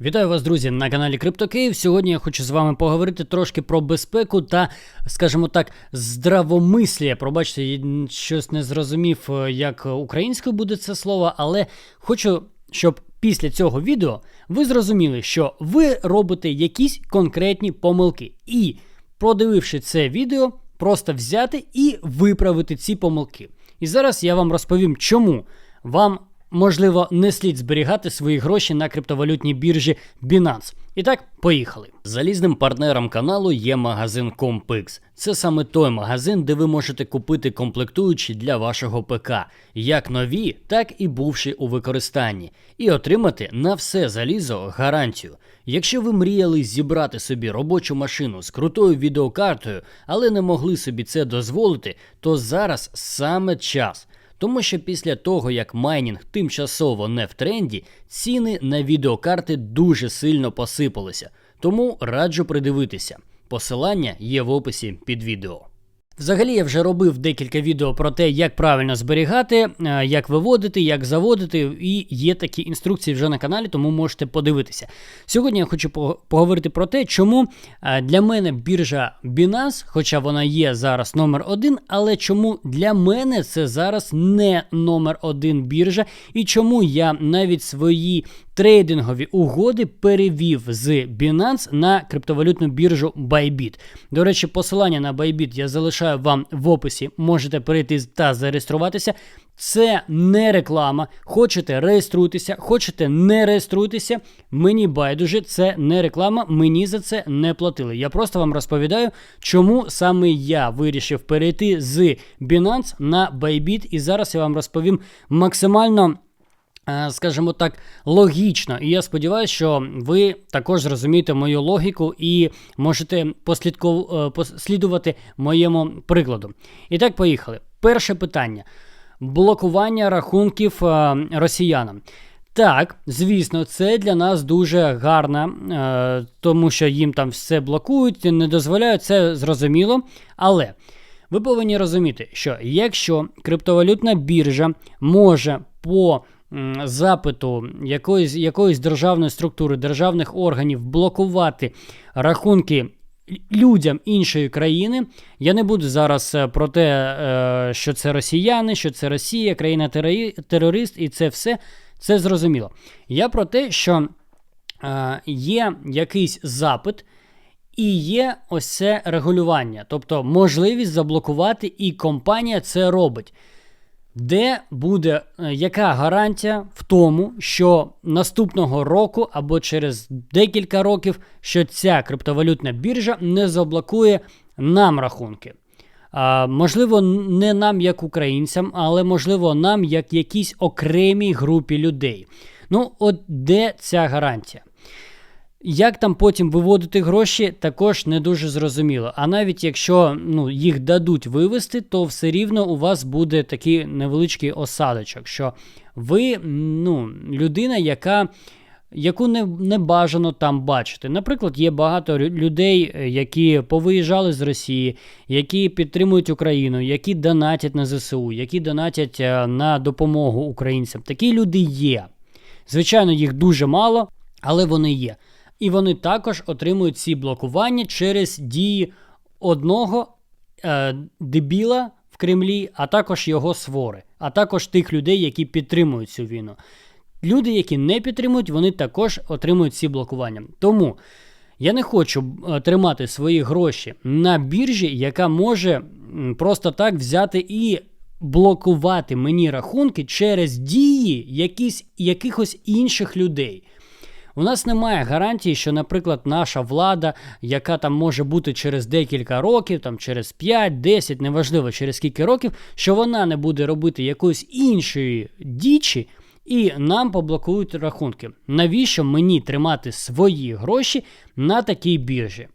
Вітаю вас, друзі, на каналі CryptoKiїв. Сьогодні я хочу з вами поговорити трошки про безпеку та, скажімо так, здравомислія. Пробачте, я щось не зрозумів, е, як українською буде це слово, але хочу, щоб після цього відео ви зрозуміли, що ви робите якісь конкретні помилки. І, продививши це відео, просто взяти і виправити ці помилки. І зараз я вам розповім, чому вам можливо, не слід зберігати свої гроші на криптовалютній біржі Binance. І так, поїхали. Залізним партнером каналу є магазин Compix. Це саме той магазин, де ви можете купити комплектуючі для вашого ПК, як нові, так і бувші у використанні, і отримати на все залізо гарантію. Якщо ви мріяли зібрати собі робочу машину з крутою відеокартою, але не могли собі це дозволити, то зараз саме час. Тому що після того, як майнінг тимчасово не в тренді, ціни на відеокарти дуже сильно посипалися. Тому раджу придивитися. Посилання є в описі під відео. Взагалі я вже робив декілька відео про те, як правильно зберігати, е, як виводити, як заводити, і є такі інструкції вже на каналі, тому можете подивитися. Сьогодні я хочу поговорити про те, чому е, для мене біржа Binance, хоча вона є зараз номер один, але чому для мене це зараз не номер один біржа, і чому я навіть свої трейдингові угоди перевів з Binance на криптовалютну біржу Bybit. До речі, посилання на Bybit я залишаю вам в описі. Можете перейти та зареєструватися. Це не реклама. Хочете реєструйтеся, хочете не реєструйтеся. Мені байдуже, це не реклама, мені за це не платили. Я просто вам розповідаю, чому саме я вирішив перейти з Binance на Bybit. І зараз я вам розповім максимально. Е, скажімо так, логічно. І я сподіваюся, що ви також зрозумієте мою логіку і можете е, послідувати моєму прикладу. І так, поїхали. Перше питання: блокування рахунків е, росіянам. Так, звісно, це для нас дуже гарно, тому що їм там все блокують, не дозволяють, це зрозуміло. Але ви повинні розуміти, що якщо криптовалютна біржа може по запиту якоїсь якоїсь державної структури, державних органів блокувати рахунки. Людям іншої країни я не буду зараз е, про те, е, що це росіяни, що це Росія, країна терорист, і це все це зрозуміло. Я про те, що е, є якийсь запит і є ось це регулювання, тобто можливість заблокувати, і компанія це робить. Де буде е, яка гарантія в тому, що наступного року або через декілька років що ця криптовалютна біржа не заблокує нам рахунки? А, Можливо, не нам, як українцям, але можливо, нам як якійсь окремій групі людей. Ну, от де ця гарантія? Як там потім виводити гроші, також не дуже зрозуміло. А навіть якщо ну, їх дадуть вивести, то все рівно у вас буде такий невеличкий осадочок, що ви ну, людина, яка. Яку не не бажано там бачити. Наприклад, є багато людей, е, які повиїжджали з Росії, які підтримують Україну, які донатять на ЗСУ, які донатять е, на допомогу українцям. Такі люди є. Звичайно, їх дуже мало, але вони є. І вони також отримують ці блокування через дії одного е, дебіла в Кремлі, а також його свори, а також тих людей, які підтримують цю війну. Люди, які не підтримують, вони також отримують ці блокування. Тому я не хочу е, тримати свої гроші на біржі, яка може просто так взяти і блокувати мені рахунки через дії якісь, якихось інших людей. У нас немає гарантії, що, наприклад, наша влада, яка там може бути через декілька років, там через 5, 10, неважливо через скільки років, що вона не буде робити якоїсь іншої дічі. І нам поблокують рахунки. Навіщо мені тримати свої гроші на такій біржі?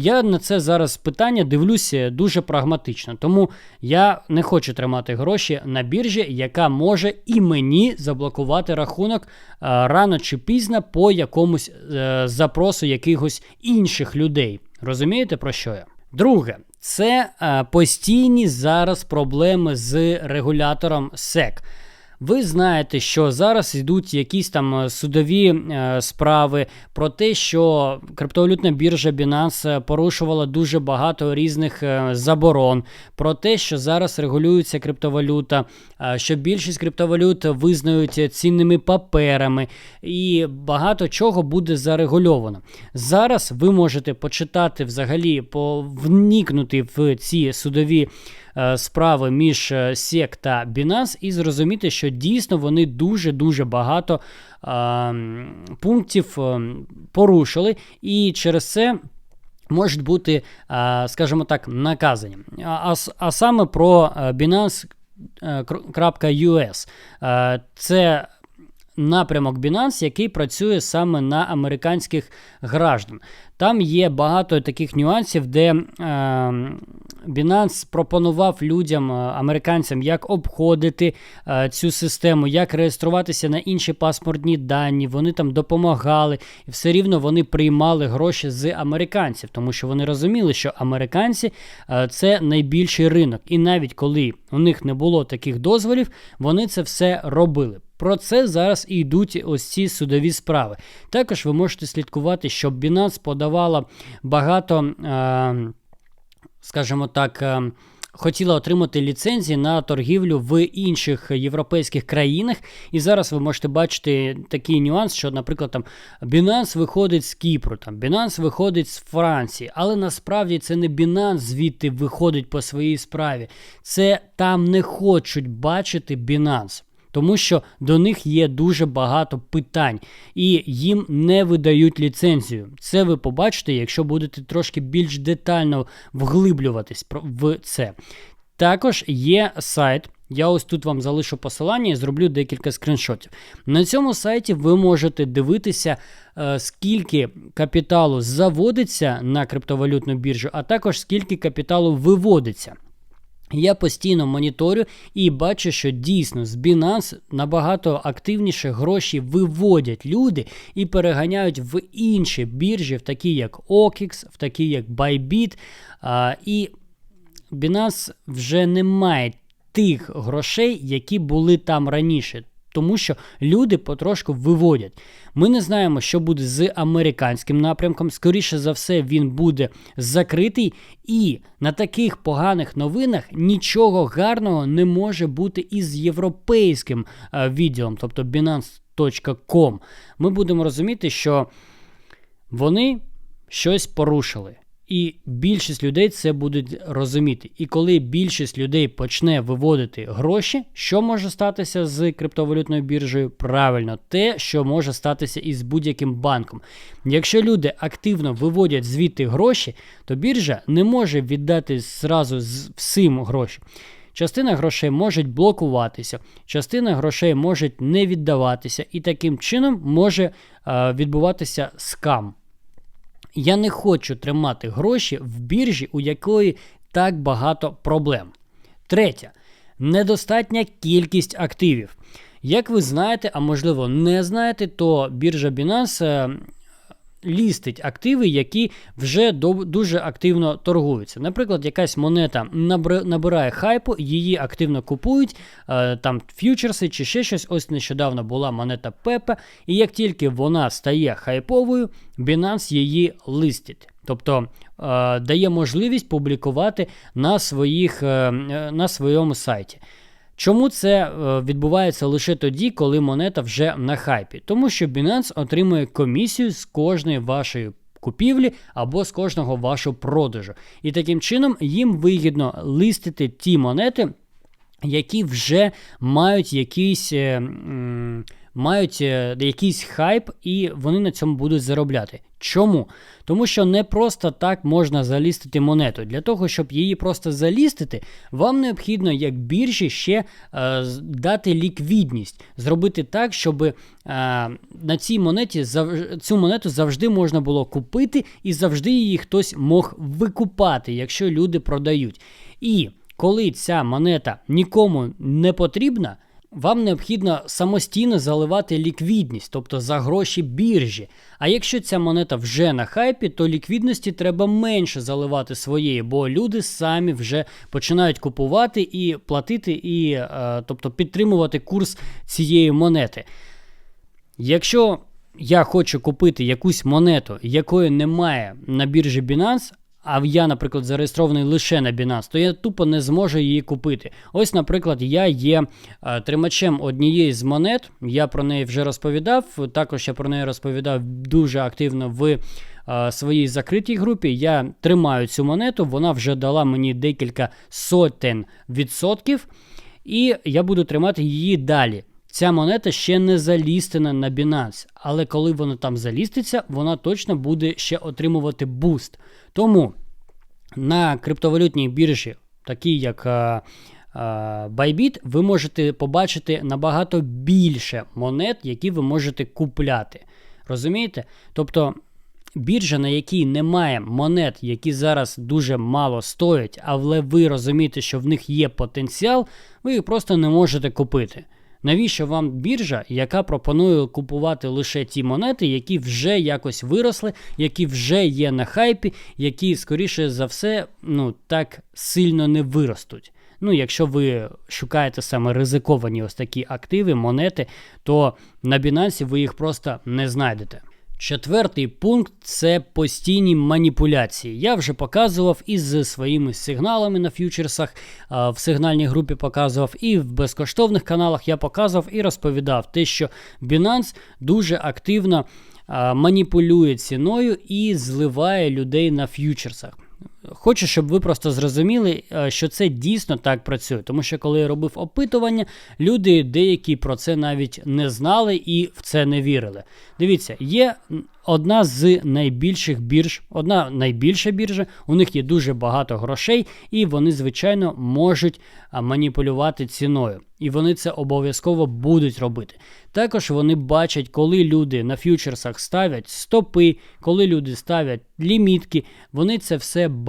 Я на це зараз питання дивлюся дуже прагматично, тому я не хочу тримати гроші на біржі, яка може і мені заблокувати рахунок е, рано чи пізно по якомусь е, запросу якихось інших людей. Розумієте про що я? Друге, це е, постійні зараз проблеми з регулятором SEC. Ви знаєте, що зараз йдуть якісь там е, судові е, справи про те, що криптовалютна біржа Binance порушувала дуже багато різних е, заборон, про те, що зараз регулюється криптовалюта, е, що більшість криптовалют визнають цінними паперами, і багато чого буде зарегульовано. Зараз ви можете почитати взагалі, вникнути в ці судові. Е, справи між е, SEC та Binance і зрозуміти, що дійсно вони дуже-дуже багато а, пунктів е, порушили, і через це. Можуть бути, скажімо так, наказані. А, а саме про Binance.us. Це напрямок Binance, який працює саме на американських граждан. Там є багато таких нюансів, де е, Binance пропонував людям, е, американцям, як обходити е, цю систему, як реєструватися на інші паспортні дані. Вони там допомагали, і все рівно вони приймали гроші з американців, тому що вони розуміли, що американці е, це найбільший ринок. І навіть коли у них не було таких дозволів, вони це все робили. Про це зараз і йдуть ось ці судові справи. Також ви можете слідкувати, що Binance подавала багато, е, скажімо так, е, Хотіла отримати ліцензії на торгівлю в інших європейських країнах. І зараз ви можете бачити такий нюанс, що, наприклад, там Binance виходить з Кіпру, там Binance виходить з Франції, але насправді це не Binance звідти виходить по своїй справі. Це там не хочуть бачити Binance тому що до них є дуже багато питань і їм не видають ліцензію. Це ви побачите, якщо будете трошки більш детально вглиблюватись в це. Також є сайт. Я ось тут вам залишу посилання і зроблю декілька скріншотів. На цьому сайті ви можете дивитися, е, скільки капіталу заводиться на криптовалютну біржу, а також скільки капіталу виводиться. Я постійно моніторю і бачу, що дійсно з Binance набагато активніше гроші виводять люди і переганяють в інші біржі, в такі як OKX, в такі як Bybit. А, І Binance вже не має тих грошей, які були там раніше тому що люди потрошку виводять. Ми не знаємо, що буде з американським напрямком. Скоріше за все, він буде закритий, і на таких поганих новинах нічого гарного не може бути із європейським е, відділом, тобто Binance.com. Ми будемо розуміти, що вони щось порушили. І більшість людей це будуть розуміти. І коли більшість людей почне виводити гроші, що може статися з криптовалютною біржею? Правильно, те, що може статися із будь-яким банком. Якщо люди активно виводять звідти гроші, то біржа не може віддати зразу з всім гроші. Частина грошей може блокуватися, частина грошей може не віддаватися, і таким чином може е, відбуватися скам. Я не хочу тримати гроші в біржі, у якої так багато проблем. Третє. Недостатня кількість активів. Як ви знаєте, а можливо не знаєте, то біржа Binance е, лістить активи, які вже дуже активно торгуються. Наприклад, якась монета набирає хайпу, її активно купують, е, там ф'ючерси чи ще щось. Ось нещодавно була монета Пепе, і як тільки вона стає хайповою, Binance її листить. Тобто е, дає можливість публікувати на своїх, е, на своєму сайті. Чому це е, відбувається лише тоді, коли монета вже на хайпі? Тому що Binance отримує комісію з кожної вашої купівлі або з кожного вашого продажу. І таким чином їм вигідно листити ті монети, які вже мають якийсь. Е, мають е, якийсь хайп, і вони на цьому будуть заробляти. Чому? Тому що не просто так можна залістити монету. Для того, щоб її просто залістити, вам необхідно, як біржі, ще е, дати ліквідність, зробити так, щоб е, на цій монеті цю монету завжди можна було купити і завжди її хтось мог викупати, якщо люди продають. І коли ця монета нікому не потрібна, вам необхідно самостійно заливати ліквідність, тобто за гроші біржі. А якщо ця монета вже на хайпі, то ліквідності треба менше заливати своєї, бо люди самі вже починають купувати і платити, і е, тобто підтримувати курс цієї монети. Якщо я хочу купити якусь монету, якої немає на біржі Binance, а я, наприклад, зареєстрований лише на Binance, то я тупо не зможу її купити. Ось, наприклад, я є а, тримачем однієї з монет, я про неї вже розповідав. Також я про неї розповідав дуже активно в а, своїй закритій групі. Я тримаю цю монету, вона вже дала мені декілька сотень відсотків, і я буду тримати її далі. Ця монета ще не залістена на Binance, але коли вона там заліститься, вона точно буде ще отримувати буст. Тому на криптовалютній біржі, такій як а, а, Bybit, ви можете побачити набагато більше монет, які ви можете купляти. Розумієте? Тобто. Біржа, на якій немає монет, які зараз дуже мало стоять, але ви розумієте, що в них є потенціал, ви їх просто не можете купити. Навіщо вам біржа, яка пропонує купувати лише ті монети, які вже якось виросли, які вже є на хайпі, які, скоріше за все, ну так сильно не виростуть. Ну, якщо ви шукаєте саме ризиковані ось такі активи, монети, то на Binance ви їх просто не знайдете. Четвертий пункт це постійні маніпуляції. Я вже показував із своїми сигналами на ф'ючерсах, в сигнальній групі показував, і в безкоштовних каналах я показував і розповідав те, що Binance дуже активно маніпулює ціною і зливає людей на ф'ючерсах. Хочу, щоб ви просто зрозуміли, що це дійсно так працює. Тому що, коли я робив опитування, люди деякі про це навіть не знали і в це не вірили. Дивіться, є одна з найбільших бірж, одна найбільша біржа, у них є дуже багато грошей, і вони, звичайно, можуть маніпулювати ціною. І вони це обов'язково будуть робити. Також вони бачать, коли люди на ф'ючерсах ставлять стопи, коли люди ставлять лімітки, вони це все бачать.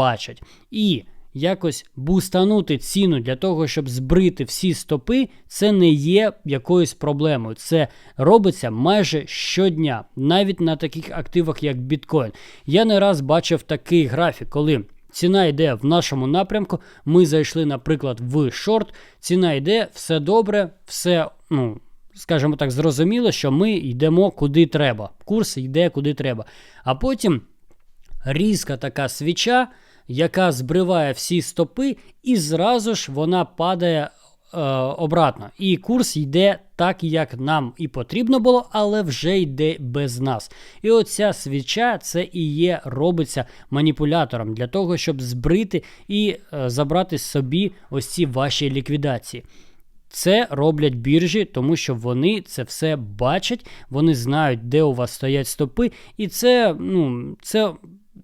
І якось бустанути ціну для того, щоб збрити всі стопи, це не є якоюсь проблемою. Це робиться майже щодня, навіть на таких активах, як біткоін. Я не раз бачив такий графік, коли. Ціна йде в нашому напрямку. Ми зайшли, наприклад, в шорт. Ціна йде, все добре, все, ну, скажімо так, зрозуміло, що ми йдемо куди треба. Курс йде куди треба. А потім різка така свіча яка збриває всі стопи, і зразу ж вона падає е, обратно. І курс йде так, як нам і потрібно було, але вже йде без нас. І оця свіча це і є, робиться маніпулятором для того, щоб збрити і е, забрати собі ось ці ваші ліквідації. Це роблять біржі, тому що вони це все бачать, вони знають, де у вас стоять стопи, і це, ну, це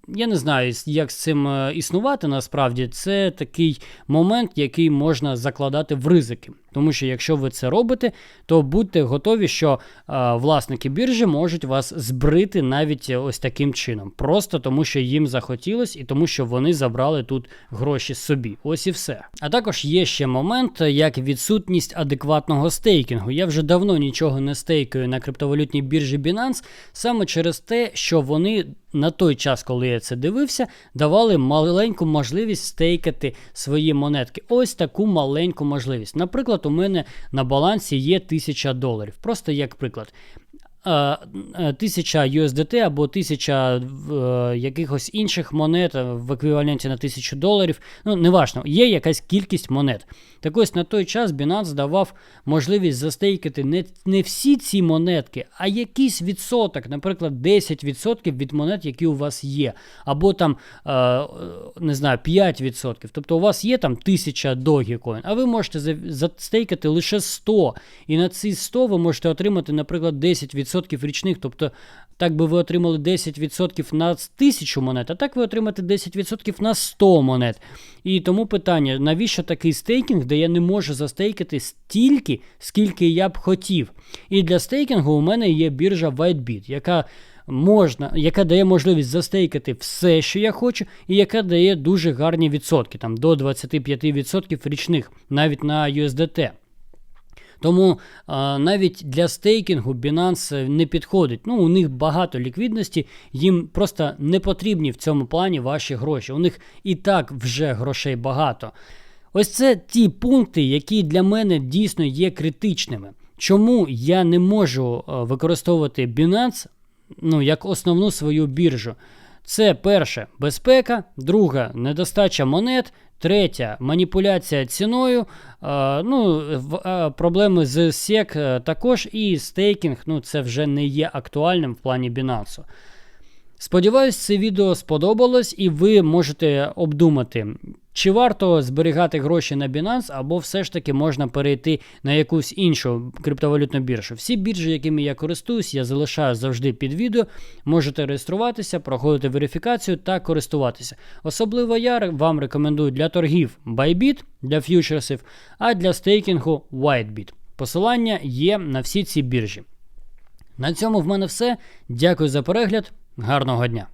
я не знаю, як з цим е, існувати насправді. Це такий момент, який можна закладати в ризики. Тому що якщо ви це робите, то будьте готові, що а, власники біржі можуть вас збрити навіть ось таким чином. Просто тому, що їм захотілось, і тому, що вони забрали тут гроші собі. Ось і все. А також є ще момент, як відсутність адекватного стейкінгу. Я вже давно нічого не стейкаю на криптовалютній біржі Binance, саме через те, що вони. На той час, коли я це дивився, давали маленьку можливість стейкати свої монетки. Ось таку маленьку можливість. Наприклад, у мене на балансі є 1000 доларів. Просто як приклад. 1000 USDT або 1000 е, якихось інших монет в еквіваленті на 1000 доларів. Ну, неважно, є якась кількість монет. Так ось на той час Binance давав можливість застейкати не не всі ці монетки, а якийсь відсоток, наприклад, 10% від монет, які у вас є. Або там, е, не знаю, 5%. Тобто у вас є там 1000 Dogecoin, а ви можете застейкати лише 100. І на ці 100 ви можете отримати, наприклад, 10%. 10% річних. Тобто, так би ви отримали 10% на 1000 монет, а так ви отримаєте 10% на 100 монет. І тому питання: навіщо такий стейкінг, де я не можу застейкати стільки, скільки я б хотів? І для стейкінгу у мене є біржа WhiteBit, яка можна, яка дає можливість застейкати все, що я хочу, і яка дає дуже гарні відсотки, там до 25% річних, навіть на USDT. Тому а, навіть для стейкінгу Binance не підходить. Ну, у них багато ліквідності, їм просто не потрібні в цьому плані ваші гроші. У них і так вже грошей багато. Ось це ті пункти, які для мене дійсно є критичними. Чому я не можу е, використовувати Binance ну, як основну свою біржу? Це перше безпека, друга недостача монет, третя маніпуляція ціною. е, ну, в- е, проблеми з SEC е, також, і стейкінг ну, це вже не є актуальним в плані Binance. Сподіваюсь, це відео сподобалось, і ви можете обдумати, чи варто зберігати гроші на Binance, або все ж таки можна перейти на якусь іншу криптовалютну біржу. Всі біржі, якими я користуюсь, я залишаю завжди під відео. Можете реєструватися, проходити верифікацію та користуватися. Особливо я вам рекомендую для торгів Bybit, для ф'ючерсів, а для стейкінгу WhiteBit. Посилання є на всі ці біржі. На цьому в мене все. Дякую за перегляд. Гарного дня!